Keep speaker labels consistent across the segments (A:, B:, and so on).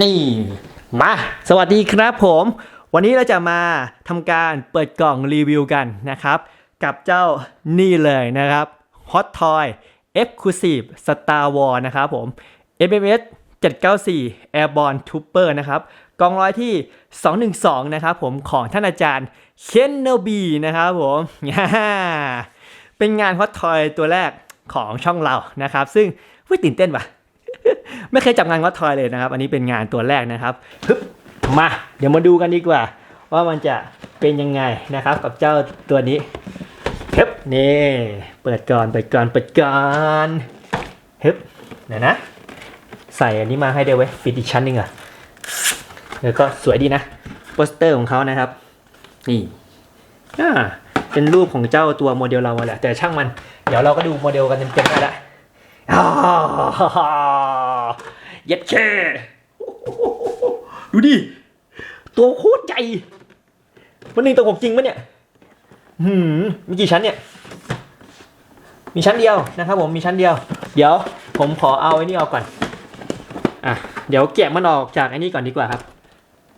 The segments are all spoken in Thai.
A: นี่ มา สวัสดีครับผม วันนี้เราจะมาทำการเปิดกล่องรีวิวกันนะครับ กับเจ้านี่เลยนะครับ Hot Toy Exclusive Star Wars นะครับผม FMS 794 Airborne Trooper นะครับกองร้อยที่ 212 นะครับผมของท่านอาจารย์เคนโนบีนะครับผมเป็นงาน Hot Toy ตัวแรกของช่องเรานะครับ ซึ่งวิตื่นเต้นว่ะ ไม่เคยจับงานวัดทอยเลยนะครับ อันนี้เป็นงานตัวแรกนะครับฮึบมาเดี๋ยวมาดูกันดีกว่า ว่ามันจะเป็นยังไงนะครับ กับเจ้าตัวนี้ฮึบนี่เปิดก่อนเปิดก่อนเปิดก่อนฮึบเดี๋ยวนะ ใส่อันนี้มาให้เดี๋ยวไว้ปิดอีกชั้นหนึงอะแล้วก็สวยดีนะโปสเตอร์ของเขานะครับ นี่อ่าเป็นรูปของเจ้าตัวโมเดลเราแหละแต่ช่างมัน เดี๋ยวเราก็ดูโมเดลกันเต็มๆได้ละ เย็ดแค่ดูดิ ตัวโคตรใหญ่ มันนึ่งตัวผมจริงปะเนี่ย หืม มีกี่ชั้นเนี่ย มีชั้นเดียวนะครับผม มีชั้นเดียว เดี๋ยว ผมขอเอาไอ้นี่ออกก่อน อะ เดี๋ยวแกะมันออกจากไอ้นี่ก่อนดีกว่าครับ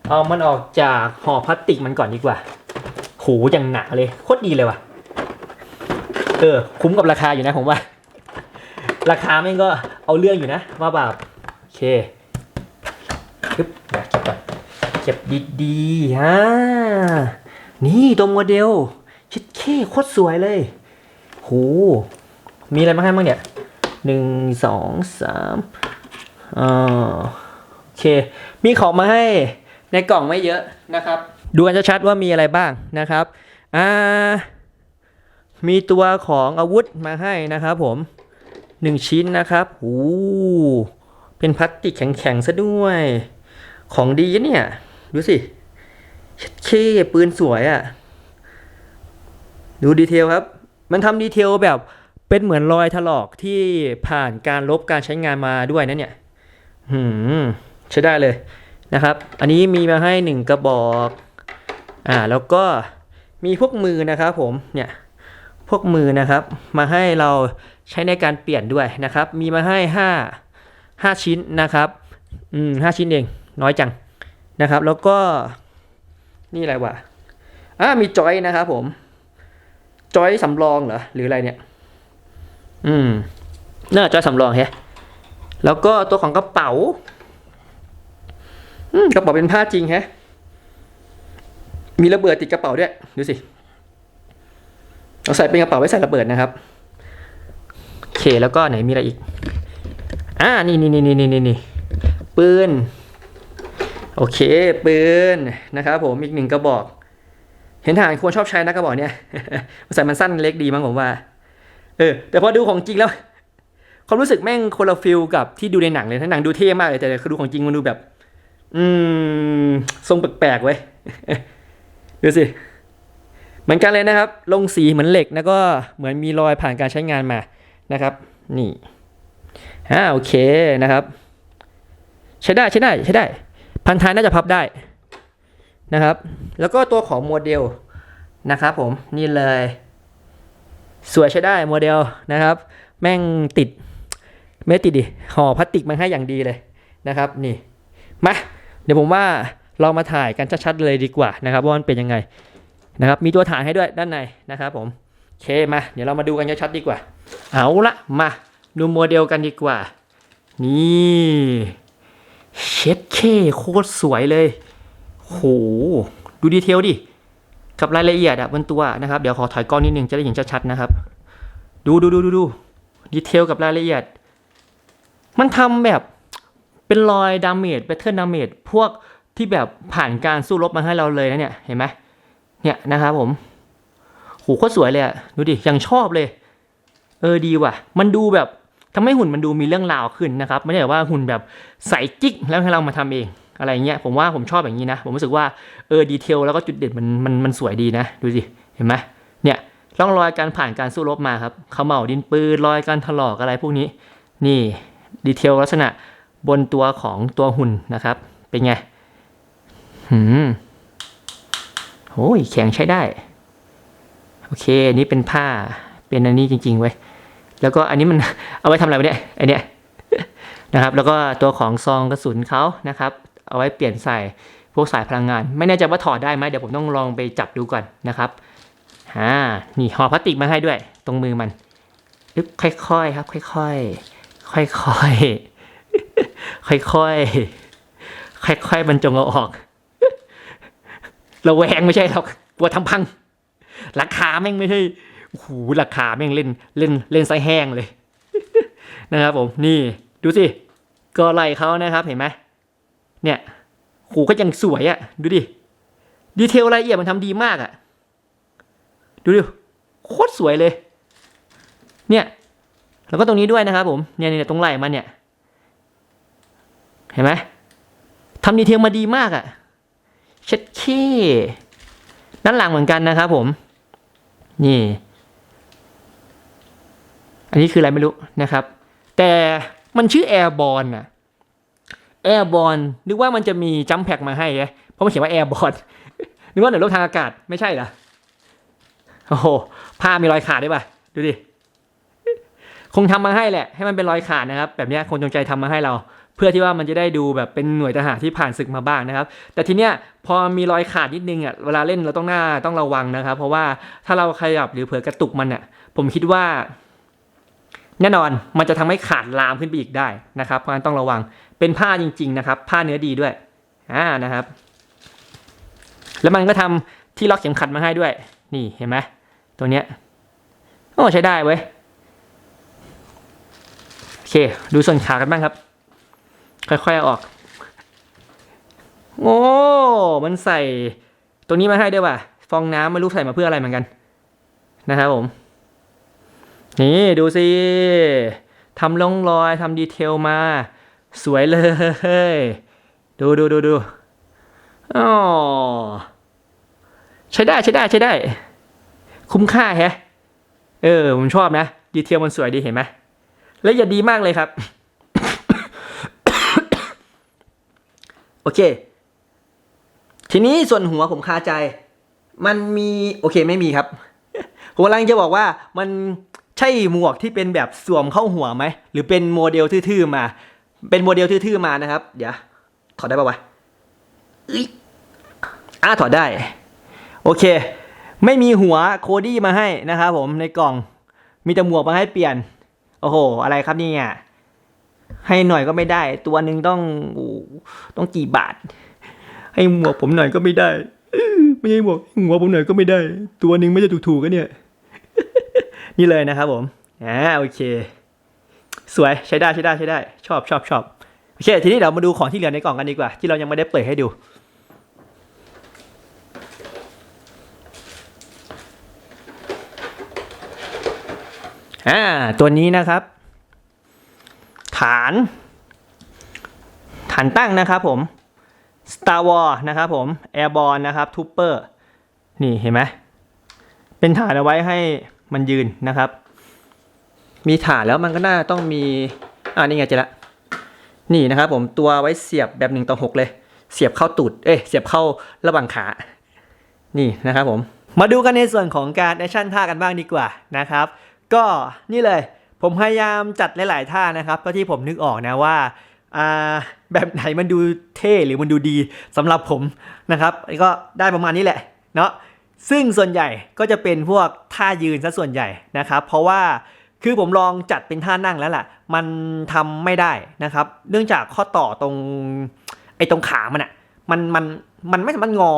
A: เอามันออกจากห่อพลาสติกมันก่อนดีกว่าโหอย่างหนาเลย โคตรดีเลยว่ะ เออ คุ้มกับราคาอยู่นะผมว่า ราคาแม่งก็เอาเรื่องอยู่นะว่าแบบโอเคฮึบเดี๋ยวเก็บก่อนเก็บดีๆฮะนี่ตัวโมเดล ชิดเคโคตรสวยเลยโหมีอะไรมาให้บ้างเนี่ยหนึ่งสองสามอ่าโอเค มีของมาให้ในกล่องไม่เยอะนะครับ ดูกันชัดๆว่ามีอะไรบ้างนะครับอ่ามีตัวของอาวุธมาให้นะครับผม หนึ่งชิ้นนะครับโอ้เป็นพลาสติกแข็งๆซะด้วย ของดีเนี่ย ดูสิเช่ปืนสวยอะ่ะ ดูดีเทลครับ มันทำดีเทลแบบเป็นเหมือนรอยถลอกที่ผ่านการลบการใช้งานมาด้วยนะเนี่ย หืม ใช้ได้เลยนะครับ อันนี้มีมาให้หนึ่งกระบอก อ่า แล้วก็มีพวกมือนะครับผม เนี่ย พวกมือนะครับ มาให้เรา ใช้ในการเปลี่ยนด้วยนะครับ มีมาให้ห้าห้าชิ้นนะครับ อืมห้าชิ้นเอง น้อยจังนะครับ แล้วก็นี่อะไรวะอ่ามีจอยนะครับผม จอยสำรองเหรอ หรืออะไรเนี่ย อืม น่าจอยสำรองแฮะแล้วก็ตัวของกระเป๋า อืม กระเป๋าเป็นผ้าจริงแฮะ มีระเบิดติดกระเป๋าด้วย ดูสิ เราใส่เป็นกระเป๋าไว้ใส่ระเบิดนะครับ เคแล้วก็ไหนมีอะไรอีก อ่า นี่นี่นี่นี่นี่นี่ปืน โอเค ปืนนะครับผมอีกหนึ่งกระบอก เห็นทหารควรชอบใช้นะกระบอกเนี้ยใส่มันสั้นเล็กดีมั้งผมว่า เออ แต่พอดูของจริงแล้วความรู้สึกแม่งคนละฟิลกับที่ดูในหนังเลยทั้งหนังดูเท่มากเลยแต่คือดูของจริงมันดูแบบ อืม ทรงแปลกๆเว้ยดูสิ เหมือนกันเลยนะครับ ลงสีเหมือนเหล็กแล้วก็เหมือนมีรอยผ่านการใช้งานมา นะครับ นี่อ่าโอเคนะครับใช้ได้ใช้ได้ใช้ได้ พันท้ายน่าจะพับได้นะครับ แล้วก็ตัวของโมเดลนะครับผมนี่เลย สวยใช้ได้โมเดลนะครับ แม่งติดไม่ติดดิห่อพลาสติกมาให้อย่างดีเลยนะครับ นี่มาเดี๋ยวผมว่าเรามาถ่ายกันชัดๆเลยดีกว่านะครับว่ามันเป็นยังไงนะครับ มีตัวฐานให้ด้วยด้านในนะครับผมโอเคมา เดี๋ยวเรามาดูกันชัดๆดีกว่า เอาละมา ดูโมเดลกันดีกว่า นี่เช็ดเคโคตรสวยเลยโหดูดีเทลดิ กับรายละเอียดอะบนตัวนะครับ เดี๋ยวขอถอยกล้องนิดนึงจะได้เห็นชัดๆนะครับ ดูดูดูดูดูดีเทลกับรายละเอียด มันทำแบบเป็นรอยดาเมจแพทเทิร์นดาเมจพวกที่แบบผ่านการสู้รบมาให้เราเลยนะเนี่ย เห็นไหมเนี่ยนะครับผมโหโคตรสวยเลยอะดูดิยังชอบเลย เออดีว่ะ มันดูแบบทำให้หุ่นมันดูมีเรื่องราวขึ้นนะครับ ไม่ได้แบบว่าหุ่นแบบใส่จิ๊กแล้วให้เรามาทำเองอะไรเงี้ย ผมว่าผมชอบอย่างนี้นะ ผมรู้สึกว่าเออดีเทลแล้วก็จุดเด่นมันมันมันสวยดีนะ ดูสิ เห็นไหมเนี่ยร่องรอยการผ่านการสู้รบมาครับเขม่าวดินปืนรอยการถลอกอะไรพวกนี้ นี่ดีเทลลักษณะบนตัวของตัวหุ่นนะครับ เป็นไงหืมโอ้ยแข็งใช้ได้ โอเค นี้เป็นผ้า เป็นอันนี้จริงๆเว้ย แล้วก็อันนี้มันเอาไว้ทำอะไรเนี่ยไอเนี้ยนะครับ แล้วก็ตัวของซองกระสุนเขานะครับ เอาไว้เปลี่ยนใส่พวกสายพลังงาน ไม่แน่ใจว่าถอดได้ไหมเดี๋ยวผมต้องลองไปจับดูก่อนนะครับอ่านี่ห่อพลาสติกมาให้ด้วย ตรงมือมันอึ๊บค่อยๆครับ ค่อยๆค่อยๆค่อยๆค่อยๆบรรจงเอาออกเราแวงไม่ใช่หรอกกลัวทำพังราคาแม่งไม่ใช่ หราคาแม่งเล่นเล่นเล่นไซแห้งเลยนะครับผมนี่ดูสิก็ไหลเขานะครับเห็นไหมเนี่ยโหก็ยังสวยอะ่ะ ดูดิดีเทลรายละเอียดมันทำดีมากอะ่ะ ดูดิโคตรสวยเลย เนี่ยแล้วก็ตรงนี้ด้วยนะครับผมเนี่ยเนี่ยตรงไหล่มันเนี่ย เห็นไหมทำดีเทลมาดีมากอะ่ะเช็ดขี้ด้านหลังเหมือนกันนะครับผม นี่ อันนี้คืออะไรไม่รู้นะครับ แต่มันชื่อ Airborne อะ Airborne นึกว่ามันจะมีจัมแพ็กมาให้เพราะมันเขียนว่า Airborne นึกว่าหน่วยรบทางอากาศไม่ใช่เหรอโอ้โหผ้ามีรอยขาดด้วยป่ะ ดูดิ คงทำมาให้แหละ ให้มันเป็นรอยขาดนะครับ แบบนี้คงจงใจทำมาให้เรา เพื่อที่ว่ามันจะได้ดูแบบเป็นหน่วยทหารที่ผ่านศึกมาบ้างนะครับ แต่ทีเนี้ยพอมีรอยขาดนิดนึงอะ เวลาเล่นเราต้องหน้าต้องระวังนะครับ เพราะว่าถ้าเราขยับหรือเผลอกระตุกมันอะ ผมคิดว่า แน่นอนมันจะทำให้ขาดลามขึ้นไปอีกได้นะครับ เพราะฉะนั้นต้องระวังเป็นผ้าจริง ๆ นะครับ ผ้าเนื้อดีด้วยอ่านะครับ แล้วมันก็ทำที่ล็อกเข็มขัดมาให้ด้วย นี่เห็นไหมตัวเนี้ยโอ้ใช้ได้เว้ยโอเค ดูส่วนขากันบ้างครับ ค่อยๆอออกโอ้มันใส่ตรงนี้มาให้ด้วยว่ะฟองน้ำไม่รู้ใส่มาเพื่ออะไรเหมือนกัน นะครับผม นี่ดูสิทำร่องรอยทำดีเทลมา สวยเลย ดูดูดูดูอ๋อใช้ได้ใช้ได้ใช้ได้ คุ้มค่าแฮะ เออ ผมชอบนะ ดีเทลมันสวยดีเห็นไหมและอียดดีมากเลยครับ โอเค ทีนี้ส่วนหัวผมคาใจ มันมี โอเคไม่มีครับผมกำลังจะบอกว่ามัน ใช่หมวกที่เป็นแบบสวมเข้าหัวไหม หรือเป็นโมเดลทื่อๆมา เป็นโมเดลทื่อๆมานะครับ เดี๋ยว ถอดได้ปะวะอึ๊ยอะถอดได้ โอเค ไม่มีหัวโคดี้มาให้นะครับผมในกล่อง มีแต่หมวกมาให้เปลี่ยน โอ้โห อะไรครับเนี่ยให้หน่อยก็ไม่ได้ ตัวหนึ่งต้องต้องกี่บาท ให้หมวกผมหน่อยก็ไม่ได้ ไม่ใช่หมวกหัวผมหน่อยก็ไม่ได้ ตัวหนึ่งไม่จะถูกๆกันเนี่ย นี่เลยนะครับผมอ่าโอเค สวยใช้ได้ใช้ได้ใช้ได้ ชอบชอบชอบโอเค ทีนี้เรามาดูของที่เหลือในกล่องกันดีกว่า ที่เรายังไม่ได้เปิดให้ดูอ่าตัวนี้นะครับ ฐาน ฐานตั้งนะครับผม Star Wars นะครับผม Airborne นะครับ Trooper นี่เห็นไหม เป็นฐานเอาไว้ให้ มันยืนนะครับ มีฐานแล้วมันก็น่าต้องมีอ่านี่ไงเจอละนี่นะครับ ผมตัวไว้เสียบแบบหนึ่งต่อหกเลย เสียบเข้าตูดเอ้เสียบเข้าระหว่างขา นี่นะครับผมมาดูกันในส่วนของการแอคชั่นท่ากันบ้างดีกว่านะครับ ก็นี่เลยผมพยายามจัดหลาย ๆ ท่านะครับเพื่อที่ผมนึกออกนะว่าอ่าแบบไหนมันดูเท่หรือมันดูดีสำหรับผมนะครับก็ได้ประมาณนี้แหละเนาะ ซึ่งส่วนใหญ่ก็จะเป็นพวกท่ายืนซะส่วนใหญ่นะครับ เพราะว่าคือผมลองจัดเป็นท่านั่งแล้วล่ะ มันทำไม่ได้นะครับ เนื่องจากข้อต่อตรงไอ้ตรงขามันอะมันมันมันไม่สามารถงอ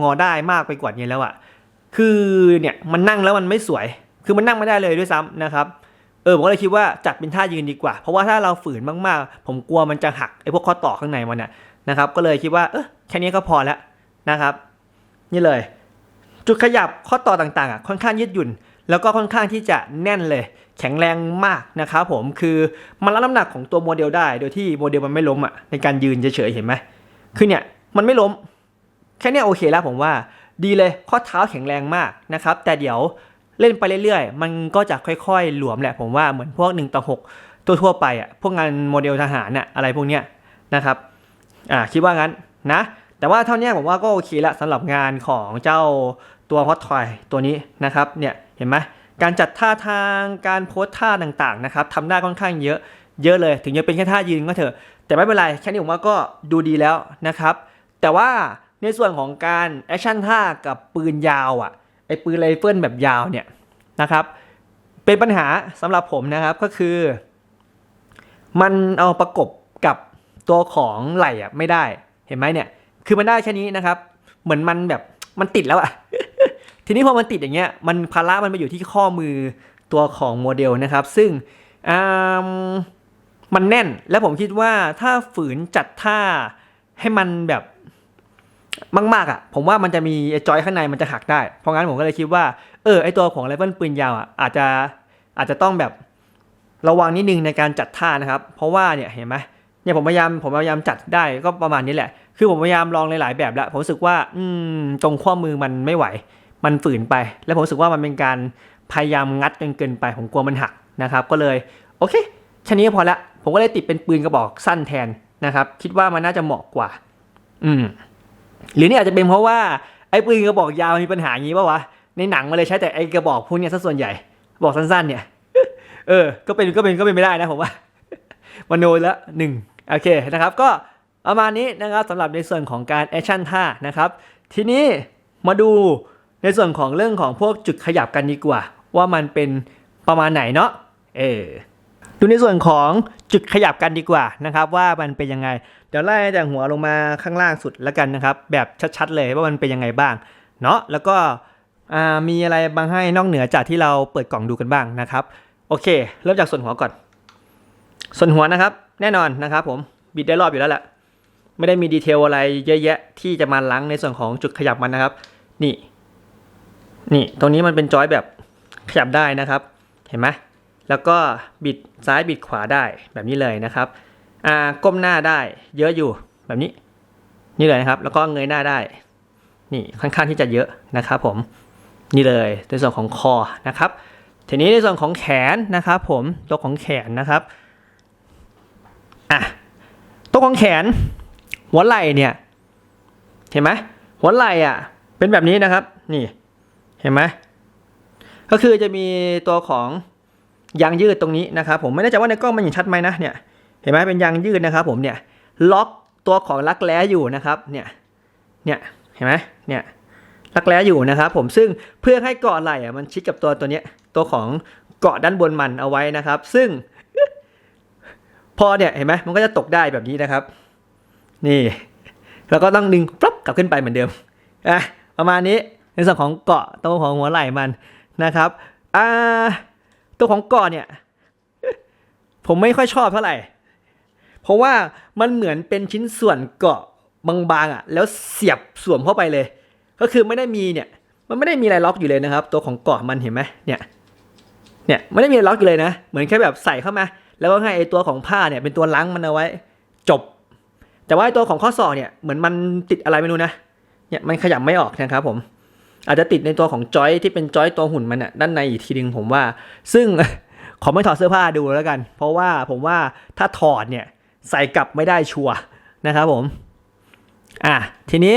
A: งอได้มากไปกว่านี้แล้วอะคือเนี่ยมันนั่งแล้วมันไม่สวย คือมันนั่งไม่ได้เลยด้วยซ้ำนะครับ เออผมก็เลยคิดว่าจัดเป็นท่ายืนดีกว่า เพราะว่าถ้าเราฝืนมากๆ ผมกลัวมันจะหักไอ้พวกข้อต่อข้างในมันน่ะนะครับ ก็เลยคิดว่าเออแค่นี้ก็พอแล้วนะครับ นี่เลย จุดขยับข้อต่อต่างๆอะค่อนข้างยืดหยุ่น แล้วก็ค่อนข้างที่จะแน่นเลย แข็งแรงมากนะครับผมคือมันรับน้ำหนักของตัวโมเดลได้ โดยที่โมเดลมันไม่ล้มอะในการยืนเฉยๆเห็นไหมคือเนี่ยมันไม่ล้ม แค่เนี้ยโอเคแล้วผมว่าดีเลยข้อเท้าแข็งแรงมากนะครับ แต่เดี๋ยวเล่นไปเรื่อยๆ มันก็จะค่อยๆ หลวมแหละผมว่าเหมือนพวก1ต่อ6ตัวทั่วๆไปอะพวกงานโมเดลทหารน่ะอะไรพวกเนี้ยนะครับอ่าคิดว่างั้นนะ แต่ว่าเท่านี้ผมว่าก็โอเคละสำหรับงานของเจ้า ตัวฮอตทอยตัวนี้นะครับเนี่ยเห็นไหมการจัดท่าทางการโพสท่าต่างๆนะครับทำได้ค่อนข้างเยอะเยอะเลย ถึงจะเป็นแค่ท่ายืนก็เถอะ แต่ไม่เป็นไรแค่นี้ผมว่าก็ดูดีแล้วนะครับ แต่ว่าในส่วนของการแอคชั่นท่ากับปืนยาวอะไอปืนไรเฟิลแบบยาวเนี่ยนะครับ เป็นปัญหาสำหรับผมนะครับก็คือ มันเอาประกบกับตัวของไหล่อะไม่ได้เห็นไหมเนี่ย คือมันได้แค่นี้นะครับ เหมือนมันแบบมันติดแล้วอะ ทีนี้พอมันติดอย่างเงี้ยมันภาระมันไปอยู่ที่ข้อมือตัวของโมเดลนะครับ ซึ่งมันแน่นและผมคิดว่าถ้าฝืนจัดท่าให้มันแบบมากๆอะ ผมว่ามันจะมีจอยข้างในมันจะหักได้ เพราะงั้นผมก็เลยคิดว่า เออไอตัวของไรเฟิลปืนยาวอะอาจจะอาจจะต้องแบบระวังนิดนึงในการจัดท่านะครับ เพราะว่าเนี่ยเห็นไหมเนี่ยผมพยายามผมพยายามจัดได้ก็ประมาณนี้แหละ คือผมพยายามลองหลายๆแบบแล้ว ผมรู้สึกว่า อืมตรงข้อมือมันไม่ไหว มันฝืนไป แล้วผมรู้สึกว่ามันเป็นการพยายามงัดจนเกินไป ผมกลัวมันหักนะครับ ก็เลยโอเคแค่นี้พอละ ผมก็เลยติดเป็นปืนกระบอกสั้นแทนนะครับ คิดว่ามันน่าจะเหมาะกว่า อืม หรือนี่อาจจะเป็นเพราะว่าไอ้ปืนกระบอกยาวมีปัญหาอย่างนี้ป่าวะ ในหนังมาเลยใช้แต่ไอ้กระบอกพวกเนี้ยซะส่วนใหญ่บอกสั้นๆ เนี่ย เออ ก็เป็นก็เป็นก็เป็นไม่ได้นะผมว่าวันโนละหนึ่งโอเคนะครับ ก็ประมาณนี้นะครับสำหรับในส่วนของการแอคชั่นท่านะครับ ทีนี้มาดู ในส่วนของเรื่องของพวกจุดขยับกันดีกว่า ว่ามันเป็นประมาณไหนเนาะเออดูในส่วนของจุดขยับกันดีกว่านะครับ ว่ามันเป็นยังไง เดี๋ยวไล่จากหัวลงมาข้างล่างสุดแล้วกันนะครับ แบบชัดๆเลยว่ามันเป็นยังไงบ้างเนาะแล้วก็มีอะไรบางให้นอกเหนือจากที่เราเปิดกล่องดูกันบ้างนะครับ โอเค เริ่มจากส่วนหัวก่อน ส่วนหัวนะครับ แน่นอนนะครับ ผมบิดได้รอบอยู่แล้วแหละไม่ได้มีดีเทลอะไรเยอะแยะที่จะมาล้างในส่วนของจุดขยับมันนะครับ นี่ นี่ตรงนี้มันเป็นจอยแบบขยับได้นะครับ เห็นไหมแล้วก็บิดซ้ายบิดขวาได้แบบนี้เลยนะครับอ่าก้มหน้าได้เยอะอยู่แบบนี้นี่เลยนะครับ แล้วก็เงยหน้าได้ นี่ค่อนข้างที่จะเยอะนะครับผมนี่เลยในส่วนของคอนะครับ ทีนี้ในส่วนของแขนนะครับผมตัวของแขนนะครับอะตัวของแขน หัวไหล่เนี่ย เห็นไหมหัวไหล่อะ เป็นแบบนี้นะครับ นี่ เห็นไหมก็คือจะมีตัวของยางยืดตรงนี้นะครับผมไม่แน่ใจว่าในกล้องมันเห็นชัดไหมนะเนี่ยเห็นไหมเป็นยางยืดนะครับผมเนี่ยล็อกตัวของรักแร้อยู่นะครับเนี่ยเนี่ยเห็นไหมเนี่ยรักแร้อยู่นะครับผมซึ่งเพื่อให้เกาะไหล่มันชิดกับตัวตัวเนี้ยตัวของเกาะด้านบนมันเอาไว้นะครับ ซึ่ง พอเนี่ยเห็นไหมมันก็จะตกได้แบบนี้นะครับ นี่ แล้วก็ต้องดึงปั๊บกลับขึ้นไปเหมือนเดิมอะประมาณนี้ ในส่วนของเกาะตัวของหัวไหล่มันนะครับอ่าตัวของเกาะเนี่ย ผมไม่ค่อยชอบเท่าไหร่ เพราะว่ามันเหมือนเป็นชิ้นส่วนเกาะบางๆอะ แล้วเสียบสวมเข้าไปเลย ก็คือไม่ได้มีเนี่ย มันไม่ได้มีอะไรล็อกอยู่เลยนะครับ ตัวของเกาะมันเห็นไหมเนี่ยเนี่ยไม่ได้มีล็อกอยู่เลยนะ เหมือนแค่แบบใส่เข้ามา แล้วก็ให้ไอตัวของผ้าเนี่ยเป็นตัวล้างมันเอาไว้ จบ แต่ว่าไอตัวของข้อศอกเนี่ยเหมือนมันติดอะไรไม่รู้นะเนี่ยมันขยับไม่ออกนะครับผม อาจจะติดในตัวของจอยที่เป็นจอยตัวหุ่นมันอะด้านในอีกทีนึงผมว่า ซึ่งขอไม่ถอดเสื้อผ้าดูแล้วกัน เพราะว่าผมว่าถ้าถอดเนี่ยใส่กลับไม่ได้ชัวร์นะครับผม อะทีนี้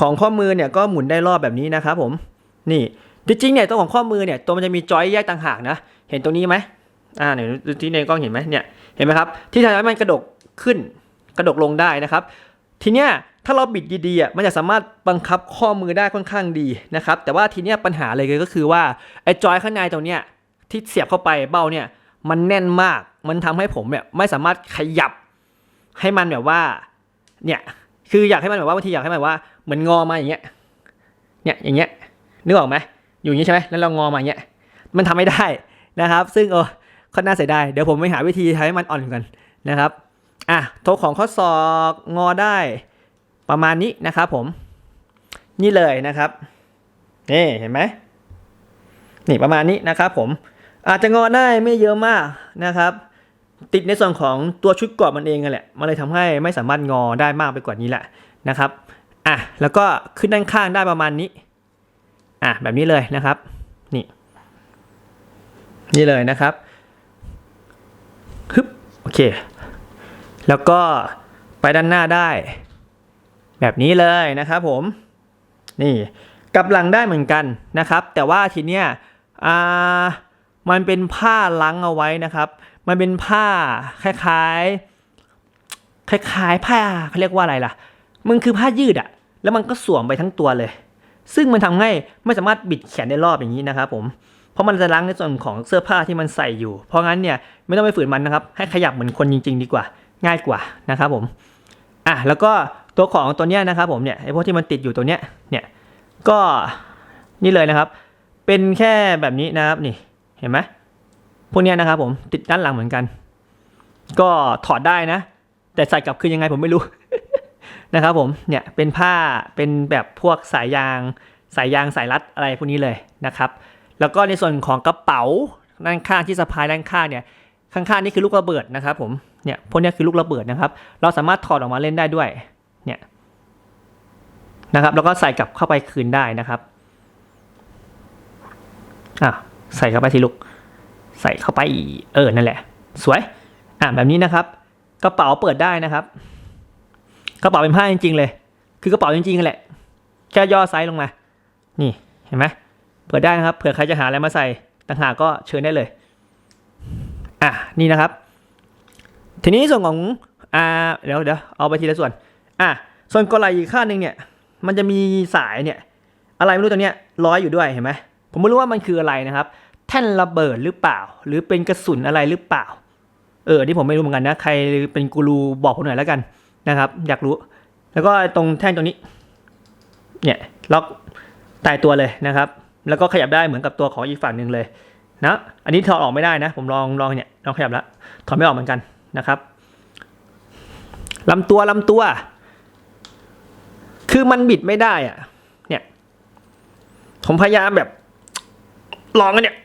A: ของข้อมือเนี่ยก็หมุนได้รอบแบบนี้นะครับผม นี่จริงๆเนี่ยตัวของข้อมือเนี่ยตัวมันจะมีจอยแยกต่างหากนะ เห็นตรงนี้ไหมอ่าเนี่ยที่ในกล้องเห็นไหมเนี่ยเห็นไหมครับ ที่ทำให้มันกระดกขึ้นกระดกลงได้นะครับ ทีเนี้ย ถ้าเราบิดดีๆมันจะสามารถบังคับข้อมือได้ค่อนข้างดีนะครับ แต่ว่าทีเนี้ยปัญหาเลยก็คือว่าไอ้จอยข้างในตรงเนี้ยที่เสียบเข้าไปเบ้าเนี่ยมันแน่นมาก มันทำให้ผมเนี่ยไม่สามารถขยับให้มันแบบว่าเนี่ยคืออยากให้มันแบบว่าบางทีอยากให้มันแบบว่าเหมือนงอมาอย่างเงี้ยเนี่ยอย่างเงี้ยนึกออกไหมอยู่อย่างนี้ใช่ไหมแล้วเรางอมาอย่างเงี้ยมันทำไม่ได้นะครับ ซึ่งเออค่อนน่าเสียดายเดี๋ยวผมไปหาวิธีทำให้มันอ่อนกันนะครับอะโทของข้อศอกงอได้ ประมาณนี้นะครับผม นี่เลยนะครับนี่เห็นไหมนี่ประมาณนี้นะครับผมอาจจะงอได้ไม่เยอะมากนะครับ ติดในส่วนของตัวชุดกราะมันเองนั่นแหละมันเลยทำให้ไม่สามารถงอได้มากไปกว่านี้แหละนะครับอะแล้วก็ขึ้นด้านข้างได้ประมาณนี้อะแบบนี้เลยนะครับนี่นี่เลยนะครับฮึบโอเค แล้วก็ไปด้านหน้าได้ แบบนี้เลยนะครับผม นี่กลับหลังได้เหมือนกันนะครับ แต่ว่าทีเนี้ยอ่ามันเป็นผ้าล้างเอาไว้นะครับ มันเป็นผ้าคล้ายๆ คล้ายๆ ผ้าเขาเรียกว่าอะไรล่ะ มันคือผ้ายืดอะแล้วมันก็สวมไปทั้งตัวเลย ซึ่งมันทำให้ไม่สามารถบิดแขนได้รอบอย่างนี้นะครับ ผม เพราะมันจะล้างในส่วนของเสื้อผ้าที่มันใส่อยู่ เพราะงั้นเนี่ยไม่ต้องไปฝืนมันนะครับ ให้ขยับเหมือนคนจริง ๆ ดีกว่า ง่ายกว่านะครับผม อะแล้วก็ ตัวของตัวเนี้ยนะครับผมเนี่ยไอพวกที่มันติดอยู่ตัวเนี้ยเนี่ยก็นี่เลยนะครับ เป็นแค่แบบนี้นะครับนี่เห็นไหมพวกเนี้ยนะครับผมติดด้านหลังเหมือนกัน ก็ถอดได้นะ แต่ใส่กลับคืนยังไงผมไม่รู้นะครับผมเนี่ยเป็นผ้าเป็นแบบพวกสายยาง สายยางสายรัดอะไรพวกนี้เลยนะครับ แล้วก็ในส่วนของกระเป๋าด้านข้างที่สะพายด้านข้างเนี่ยข้างๆนี่คือลูกระเบิดนะครับผมเนี่ยพวกเนี้ยคือลูกระเบิดนะครับ เราสามารถถอดออกมาเล่นได้ด้วย นะครับ แล้วก็ใส่กลับเข้าไปคืนได้นะครับอะใส่เข้าไปทีลูก ใส่เข้าไปเออนั่นแหละ สวย อะแบบนี้นะครับ กระเป๋าเปิดได้นะครับ กระเป๋าเป็นผ้าจริงๆเลย คือกระเป๋าจริงๆแหละแค่ย่อไซส์ลงมา นี่เห็นไหมเปิดได้นะครับ เผื่อใครจะหาอะไรมาใส่ต่างหากก็เชิญได้เลย อะนี่นะครับ ทีนี้ส่วนของอ่าเดี๋ยวเดี๋ยวเอาไปทีละส่วน อะส่วนกอไหลอีกข้างหนึ่งเนี่ย มันจะมีสายเนี่ยอะไรไม่รู้ตัวเนี้ยร้อยอยู่ด้วยเห็นไหมผมไม่รู้ว่ามันคืออะไรนะครับ แท่นระเบิดหรือเปล่า หรือเป็นกระสุนอะไรหรือเปล่า เออที่ผมไม่รู้เหมือนกันนะใครเป็นกูรูบอกผมหน่อยแล้วกันนะครับ อยากรู้ แล้วก็ตรงแท่นตรงนี้ เนี่ยล็อกตายตัวเลยนะครับ แล้วก็ขยับได้เหมือนกับตัวของอีกฝั่งหนึ่งเลยนะอันนี้ถอดออกไม่ได้นะ ผมลองลองเนี่ยลองขยับแล้วถอดไม่ออกเหมือนกันนะครับลำตัวลำตัว คือมันบิดไม่ได้อะเนี่ย ผมพยายามแบบ ลองกันเนี่ย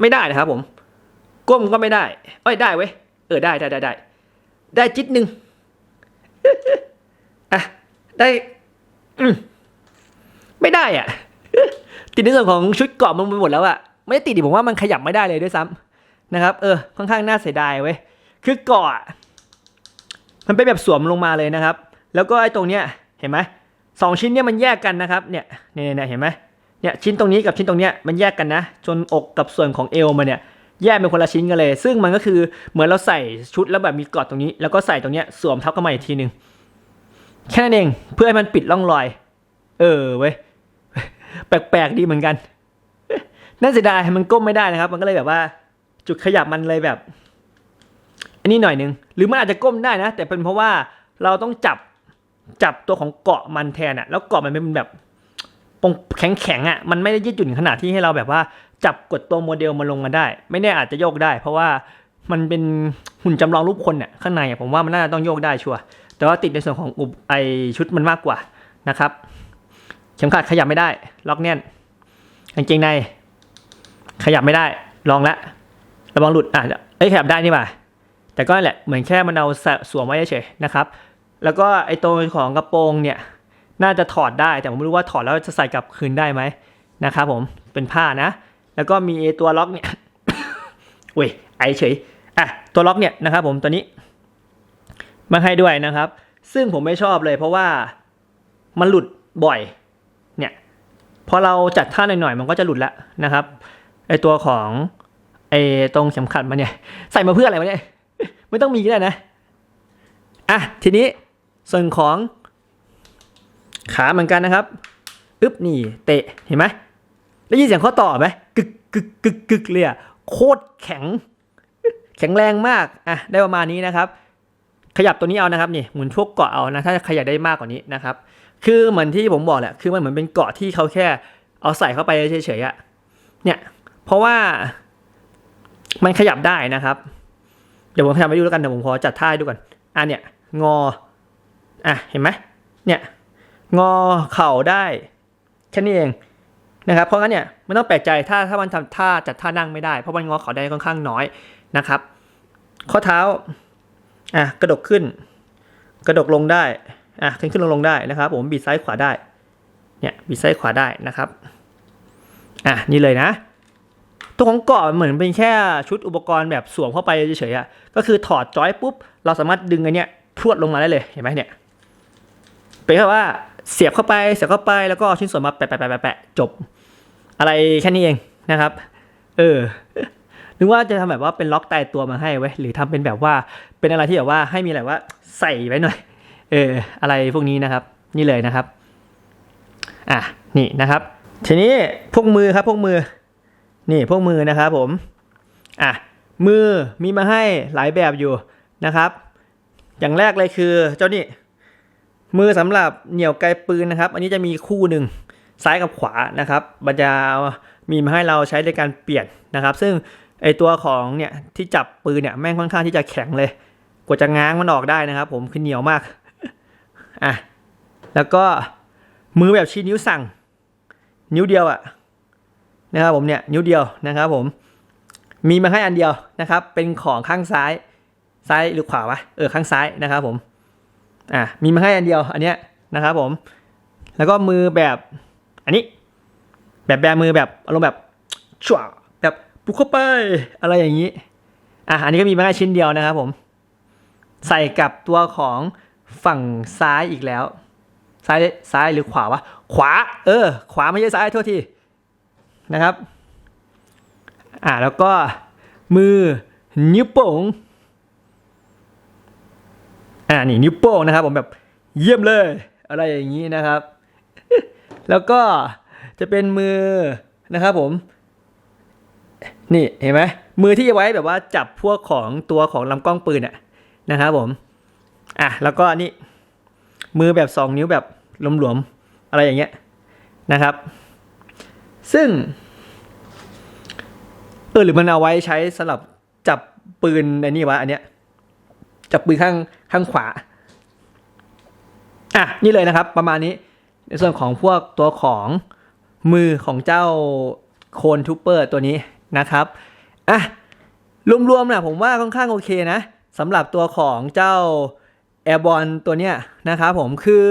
A: ไม่ได้นะครับผม ก้มก็ไม่ได้ เอ้ยได้เว้ย เออได้ได้ได้ได้ ได้จิตหนึ่งอะได้ อืมไม่ได้อะ ติดในส่วนของชุดเกาะมันไปหมดแล้วอะ ไม่ได้ติดดิผมว่ามันขยับไม่ได้เลยด้วยซ้ำนะครับ เออ ค่อนข้างน่าเสียดายเว้ย คือเกาะมันเป็นแบบสวมลงมาเลยนะครับ แล้วก็ไอ้ตรงเนี้ย เห็นไหม สองชิ้นเนี้ยมันแยกกันนะครับเนี่ยเนี่ยเนี่ยเห็นไหมเนี่ยชิ้นตรงนี้กับชิ้นตรงเนี้ยมันแยกกันนะจนอกกับส่วนของเอวมันเนี่ยแยกเป็นคนละชิ้นกันเลย ซึ่งมันก็คือเหมือนเราใส่ชุดแล้วแบบมีกอดตรงนี้ แล้วก็ใส่ตรงเนี้ยสวมทับเข้ามาอีกทีหนึ่งแค่นั้นเองเพื่อให้มันปิดร่องรอย เออเว้ยแปลกๆดีเหมือนกันน่าเสียดายมันก้มไม่ได้นะครับ มันก็เลยแบบว่า จุดขยับมันเลยแบบ อันนี้หน่อยนึงหรือมันอาจจะก้มได้นะ แต่เป็นเพราะว่าเราต้องจับ จับตัวของเกาะมันแทนอะแล้วเกาะมันเป็นแบบปงแข็งแข็งๆอะมันไม่ได้ยืดหยุ่นขนาดที่ให้เราแบบว่า จับกดตัวโมเดลมาลงมาได้ ไม่แน่อาจจะโยกได้ เพราะว่ามันเป็นหุ่นจำลองรูปคนเนี่ยข้างในผมว่ามันน่าจะต้องโยกได้ชัวร์แต่ว่าติดในส่วนของอุปไอชุดมันมากกว่านะครับ เข็มขัดขยับไม่ได้ ล็อกแน่นกางเกงใน ขยับไม่ได้ ลองละระวังหลุดอะเอ้ยขยับได้นี่ป่ะแต่ก็แหละเหมือนแค่มันเอาสวมไว้เฉยๆนะครับ แล้วก็ไอตัวของกระโปรงเนี่ยน่าจะถอดได้แต่ผมไม่รู้ว่าถอดแล้วจะใส่กลับคืนได้ไหมนะครับผมเป็นผ้านะ แล้วก็มีตัวล็อกเนี่ยอุ้ยไอเฉยอะตัวล็อกเนี่ยนะครับผมตัวนี้มาให้ด้วยนะครับ ซึ่งผมไม่ชอบเลยเพราะว่ามันหลุดบ่อยเนี่ยพอเราจัดท่าหน่อยๆมันก็จะหลุดแล้วนะครับไอตัวของไอตรงเข็มขัดมันเนี่ยใส่มาเพื่ออะไรวะเนี่ยไม่ต้องมีก็ได้นะอะทีนี้ ส่วนของขาเหมือนกันนะครับอึ๊บนี่เตะเห็นไหมได้ยินเสียงข้อต่อไหมกึกกึกกึกกึกเลยอะโคตรแข็ง แข็งแรงมากอะได้ประมาณนี้นะครับ ขยับตัวนี้เอานะครับนี่หมุนพวกเกาะเอานะถ้าขยับได้มากกว่านี้นะครับ คือเหมือนที่ผมบอกแหละคือมันเหมือนเป็นเกาะที่เขาแค่เอาใส่เข้าไปเฉยๆอะเนี่ยเพราะว่ามันขยับได้นะครับ เดี๋ยวผมพยายามไปดูแล้วกันเดี๋ยวผมขอจัดท่าให้ดูก่อนอะเนี่ยงอ อะเห็นไหมเนี่ยงอเข่าได้แค่นี้เองนะครับเพราะงั้นเนี่ยไม่ต้องแปลกใจถ้าถ้ามันทำท่าจัดท่านั่งไม่ได้ เพราะมันงอเข่าได้ค่อนข้างน้อยนะครับ ข้อเท้าอะกระดกขึ้น กระดกลงได้อะขึ้นขึ้นลงลงได้นะครับ ผมบีดซ้ายขวาได้เนี่ยบีดซ้ายขวาได้นะครับอะนี่เลยนะ ตัวของเกาะเหมือนเป็นแค่ชุดอุปกรณ์แบบสวมเข้าไปเฉยๆอะก็คือถอดจอยปุ๊บเราสามารถดึงอันเนี้ยพรวดลงมาได้เลยเห็นไหมเนี่ย เป็นแค่ว่าเสียบเข้าไปเสียบเข้าไปแล้วก็เอาชิ้นส่วนมาแปะแปะแปะแปะจบ อะไรแค่นี้เองนะครับ เออนึกว่าจะทำแบบว่าเป็นล็อกตายตัวมาให้ไว้หรือทำเป็นแบบว่าเป็นอะไรที่แบบว่าให้มีอะไรว่าใส่ไว้หน่อย เออ อะไรพวกนี้นะครับ นี่เลยนะครับ อะนี่นะครับ ทีนี้พวกมือครับพวกมือ นี่พวกมือนะครับ ผม อะมือมีมาให้หลายแบบอยู่นะครับ อย่างแรกเลยคือเจ้านี่ มือสำหรับเหนี่ยวไกลปืนนะครับ อันนี้จะมีคู่หนึ่งซ้ายกับขวานะครับมันจะมีมาให้เราใช้ในการเปลี่ยนนะครับ ซึ่งไอตัวของเนี่ยที่จับปืนเนี่ยแม่งค่อนข้างที่จะแข็งเลย กว่าจะง้างมันออกได้นะครับ ผมคือเหนียวมากอะแล้วก็มือแบบชี้นิ้วสั่ง นิ้วเดียวอะนะครับผมเนี่ยนิ้วเดียวนะครับ ผม มีมาให้อันเดียวนะครับ เป็นของข้างซ้ายซ้ายหรือขวาวะเออข้างซ้ายนะครับ ผม อะมีมาให้อันเดียวอันเนี้ยนะครับผม แล้วก็มือแบบอันนี้ แบบแบมือแบบอารมณ์แบบชั่วแบบปุกเข้าไปอะไรอย่างนี้อะอันนี้ก็มีมาให้ชิ้นเดียวนะครับผม ใส่กับตัวของฝั่งซ้ายอีกแล้ว ซ้ายซ้ายหรือขวาวะขวา เออ ขวาไม่ใช่ซ้ายโทษทีนะครับ อะแล้วก็มือนิ้วโป้ง อ่านี่นิ้วโป้งนะครับ ผมแบบเยี่ยมเลย อะไรอย่างนี้นะครับ แล้วก็จะเป็นมือนะครับผม นี่เห็นไหมมือที่จะไว้แบบว่าจับพวกของตัวของลำกล้องปืนอะนะครับผมอะแล้วก็นี่มือแบบสองนิ้วแบบหลวมๆอะไรอย่างเงี้ยนะครับ ซึ่งเออหรือมันเอาไว้ใช้สำหรับจับปืนในนี่วะอันเนี้ย จับปืนข้างข้างขวา อะ นี่เลยนะครับ ประมาณนี้ ในส่วนของพวกตัวของมือของเจ้าโคนทูเปอร์ตัวนี้นะครับ อะ รวมๆนะผมว่าค่อนข้างโอเคนะสำหรับตัวของเจ้าแอร์บอลตัวเนี้ยนะครับผมคือ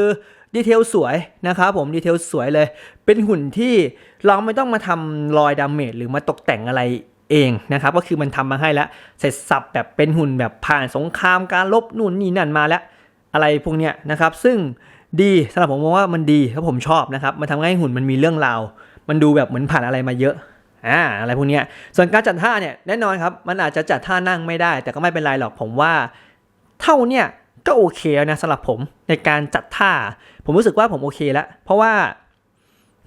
A: ดีเทลสวยนะครับผมดีเทลสวยเลย เป็นหุ่นที่เราไม่ต้องมาทำรอยดาเมจหรือมาตกแต่งอะไร เองนะครับก็คือมันทำมาให้แล้วเสร็จสับแบบเป็นหุ่นแบบผ่านสงครามการลบนู่นนี่นั่นมาแล้วอะไรพวกเนี้ยนะครับซึ่งดีสำหรับผมมองว่ามันดีเพราะผมชอบนะครับมันทำให้หุ่นมันมีเรื่องราว มันดูแบบเหมือนผ่านอะไรมาเยอะอ่าอะไรพวกเนี้ยส่วนการจัดท่าเนี่ยแน่นอนครับมันอาจจะจัดท่านั่งไม่ได้ แต่ก็ไม่เป็นไรหรอกผมว่า เท่าเนี่ยก็โอเคแล้วนะสำหรับผมในการจัดท่า ผมรู้สึกว่าผมโอเคแล้วเพราะว่า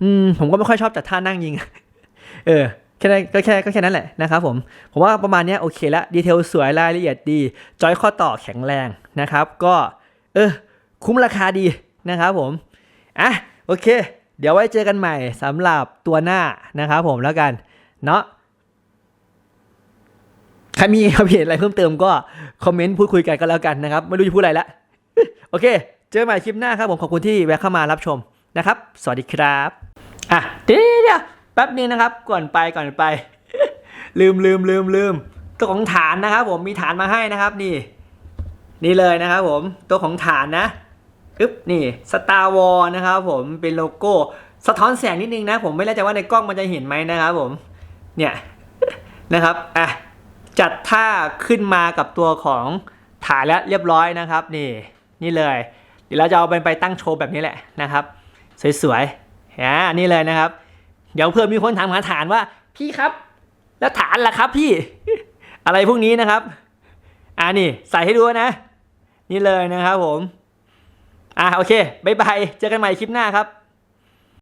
A: อืมผมก็ไม่ค่อยชอบจัดท่านั่งยิง เออ แค่นั้นก็แค่ก็แค่นั้นแหละนะครับผม ผมว่าประมาณนี้โอเคแล้วดีเทลสวยรายละเอียดดี จอยข้อต่อแข็งแรงนะครับ ก็เออคุ้มราคาดีนะครับผมอะโอเค เดี๋ยวไว้เจอกันใหม่สำหรับตัวหน้านะครับผมแล้วกันเนาะใครมีความเห็นอะไรเพิ่มเติมก็คอมเมนต์พูดคุยกันก็แล้วกันนะครับ ไม่รู้จะพูดอะไรละโอเค เจอกันใหม่คลิปหน้าครับผมขอบคุณที่แวะเข้ามารับชมนะครับ สวัสดีครับ อะเดี๋ยว แป๊บนึงนะครับ ก่อนไปก่อนไป ลืมลืมลืมลืมตัวของฐานนะครับ ผมมีฐานมาให้นะครับนี่ นี่เลยนะครับผมตัวของฐานนะอึ๊บนี่สตาร์วอลนะครับผมเป็นโลโก้ สะท้อนแสงนิดนึงนะ ผมไม่แน่ใจว่าในกล้องมันจะเห็นไหมนะครับผมเนี่ยนะครับอะจัดท่าขึ้นมากับตัวของฐานแล้วเรียบร้อยนะครับ นี่นี่เลยเดี๋ยวเราจะเอาไปไปตั้งโชว์แบบนี้แหละนะครับ สวยๆอ่านี่เลยนะครับ เดี๋ยวเพื่อมีคนถามหาฐานว่า พี่ครับ แล้วฐานล่ะครับพี่ อะไรพวกนี้นะครับ อ่านี่ใส่ให้ดูนะ นี่เลยนะครับผม อ่าโอเคบายบายเจอกันใหม่คลิปหน้าครับ